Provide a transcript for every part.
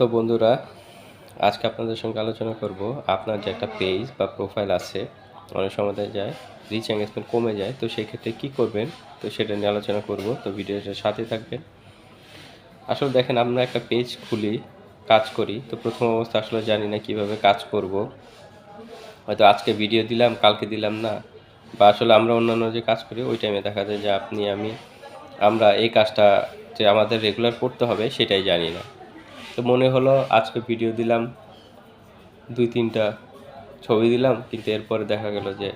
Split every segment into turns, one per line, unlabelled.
তো বন্ধুরা, আজকে আপনাদের সঙ্গে আলোচনা করব। আপনার যে একটা পেজ বা প্রোফাইল আছে, অনেক সময় যায় রিচ এঙ্গেজমেন্ট কমে যায়, তো সেই ক্ষেত্রে কী করবেন? তো সেটা নিয়ে আলোচনা করব। তো ভিডিওটার সাথে থাকবেন। আসলে দেখেন, আমরা একটা পেজ খুলি, কাজ করি, তো প্রথম অবস্থা আসলে জানি না কীভাবে কাজ করব। হয়তো আজকে ভিডিও দিলাম, কালকে দিলাম না। বা আসলে আমরা অন্যান্য যে কাজ করি, ওই টাইমে দেখা যায় যে আপনি, আমি, আমরা এই কাজটা যে আমাদের রেগুলার করতে হবে, সেটাই জানি না। তো মনে হলো আজকে ভিডিও দিলাম, দুই তিনটা ছবি দিলাম, কিন্তু এরপরে দেখা গেল যে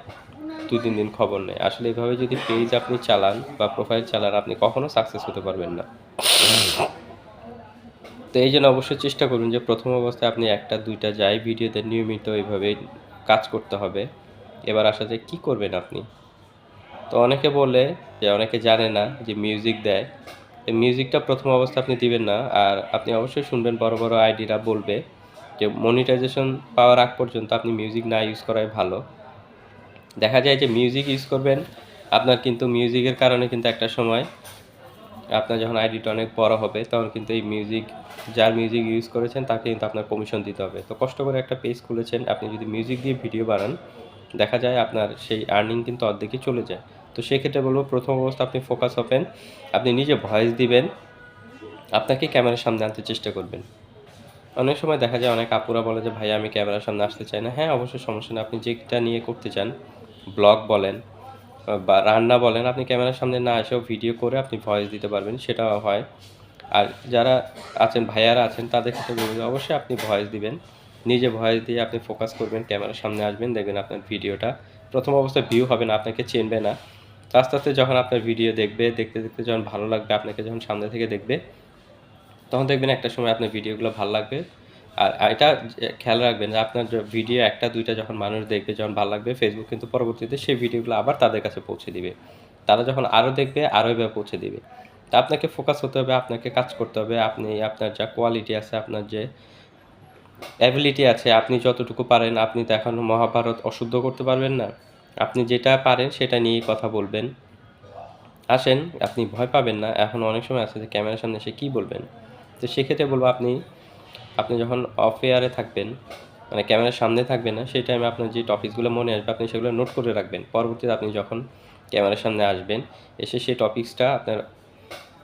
দুই তিন দিন খবর নেই। আসলে এভাবে যদি পেজ আপনি চালান বা প্রোফাইল চালান, আপনি কখনো সাকসেস হতে পারবেন না। তো এই জন্য অবশ্যই চেষ্টা করুন যে প্রথম অবস্থায় আপনি একটা, দুইটা যাই ভিডিওতে নিয়মিত এইভাবে কাজ করতে হবে। এবার আসা যায় কী করবেন আপনি? তো অনেকে বলে, যে অনেকে জানে না যে মিউজিক দেয়। মিউজিকটা প্রথম অবস্থা আপনি দিবেন না, আর আপনি অবশ্যই শুনবেন বড় বড় আইডিরা বলবে যে মনিটাইজেশন পাওয়ার আগ পর্যন্ত আপনি মিউজিক না ইউজ করাই ভালো। দেখা যায় যে মিউজিক ইউজ করবেন, আপনার কিন্তু মিউজিকের কারণে কিন্তু একটা সময় আপনার যখন আইডিটা অনেক বড় হবে, তখন কিন্তু এই মিউজিক যার মিউজিক ইউজ করেছেন তাকে কিন্তু আপনার কমিশন দিতে হবে। তো কষ্ট করে একটা পেজ খুলেছেন, আপনি যদি মিউজিক দিয়ে ভিডিও বানান দেখা যায় আপনার সেই আর্নিং কিন্তু অর্ধেকই চলে যায়। তো সেক্ষেত্রে বলব প্রথম অবস্থা আপনি ফোকাস হবেন, আপনি নিজে ভয়েস দিবেন, আপনাকে ক্যামেরার সামনে আনতে চেষ্টা করবেন। অনেক সময় দেখা যায় অনেক আপুরা বলে যে, ভাই, আমি ক্যামেরার সামনে আসতে চাই না। হ্যাঁ অবশ্যই সমস্যা নেই। আপনি যেটা নিয়ে করতে চান ব্লগ বলেন বা রান্না বলেন, আপনি ক্যামেরার সামনে না এসেও ভিডিও করে আপনি ভয়েস দিতে পারবেন, সেটাও হয়। আর যারা আছেন, ভাইয়ারা আছেন, তাদের ক্ষেত্রে অবশ্যই আপনি ভয়েস দিবেন। নিজে ভয়েস দিয়ে আপনি ফোকাস করবেন, ক্যামেরার সামনে আসবেন, দেখবেন আপনার ভিডিওটা প্রথম অবস্থায় ভিউ হবে না, আপনাকে চিনবে না। আস্তে আস্তে যখন আপনার ভিডিও দেখবে, দেখতে দেখতে যখন ভালো লাগবে, আপনাকে যখন সামনে থেকে দেখবে, তখন দেখবেন একটা সময় আপনার ভিডিওগুলো ভালো লাগবে। আর এটা খেয়াল রাখবেন যে আপনার ভিডিও একটা, দুইটা যখন মানুষ দেখবে, যখন ভালো লাগবে ফেসবুক কিন্তু পরবর্তীতে সেই ভিডিওগুলো আবার তাদের কাছে পৌঁছে দিবে। তারা যখন আরও দেখবে আরও এভাবে পৌঁছে দিবে। তা আপনাকে ফোকাস হতে হবে, আপনাকে কাজ করতে হবে, আপনি আপনার যা কোয়ালিটি আছে, আপনার যে অ্যাবিলিটি আছে, আপনি যতটুকু পারেন, আপনি তো এখন মহাভারত অশুদ্ধ করতে পারবেন না। আপনি যেটা পারেন, সেটা নিয়েই কথা বলবেন। আসেন, আপনি ভয় পাবেন না। এখন অনেক সময় আছে যে, ক্যামেরার সামনে এসে কী বলবেন? তো সেক্ষেত্রে বলব আপনি আপনি যখন অফ এয়ারে থাকবেন মানে ক্যামেরার সামনে থাকবেন না, সেই টাইমে আপনার যে টপিকসগুলো মনে আসবে, আপনি সেগুলো নোট করে রাখবেন। পরবর্তীতে আপনি যখন ক্যামেরার সামনে আসবেন, এসে সেই টপিক্সটা আপনার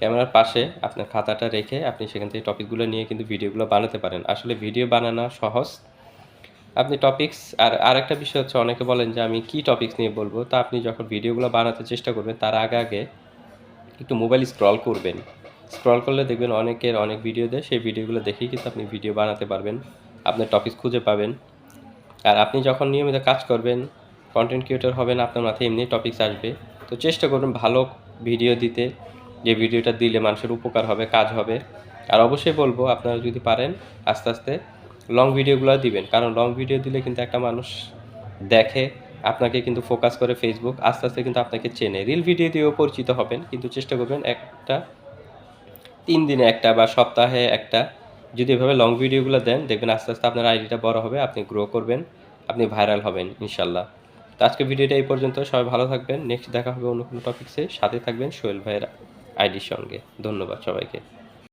ক্যামেরার পাশে আপনার খাতাটা রেখে আপনি সেখান থেকে টপিকগুলো নিয়ে কিন্তু ভিডিওগুলো বানাতে পারেন। আসলে ভিডিও বানানো সহজ। আপনি টপিক্স আর আরেকটা বিষয় হচ্ছে, অনেকে বলেন যে আমি কি টপিক্স নিয়ে বলব? তা আপনি যখন ভিডিওগুলো বানাতে চেষ্টা করবেন, তার আগে আগে একটু মোবাইল স্ক্রল করবেন। স্ক্রল করলে দেখবেন অনেকের অনেক ভিডিও দেয়, সেই ভিডিওগুলো দেখেই কিন্তু আপনি ভিডিও বানাতে পারবেন, আপনার টপিক খুঁজে পাবেন। আর আপনি যখন নিয়মিত কাজ করবেন কন্টেন্ট ক্রিয়েটর হবেন, আপনার মাথায় এমনি টপিকস আসবে। তো চেষ্টা করবেন ভালো ভিডিও দিতে। যে ভিডিওটা দিলে মানুষের উপকার হবে, কাজ হবে। আর অবশ্যই বলব, আপনারা যদি পারেন, আস্তে আস্তে লং ভিডিওগুলো দিবেন। কারণ লং ভিডিও দিলে কিন্তু একটা মানুষ দেখে, আপনাকে কিন্তু ফোকাস করে ফেসবুক আস্তে আস্তে কিন্তু আপনাকে চেনে। রিল ভিডিও দিয়েও পরিচিত হবেন, কিন্তু চেষ্টা করবেন একটা, তিন দিনে একটা বা সপ্তাহে একটা। যদি এভাবে লং ভিডিওগুলো দেন, দেখবেন আস্তে আস্তে আপনার আইডিটা বড় হবে, আপনি গ্রো করবেন, আপনি ভাইরাল হবেন, ইনশাল্লাহ। তো আজকে ভিডিওটা এই পর্যন্ত, সবাই ভালো থাকবেন। নেক্সট দেখা হবে অন্য কোনো টপিক্সে সাথে থাকবেন সোহেল ভাইয়ের। আইডির সঙ্গে। ধন্যবাদ সবাইকে।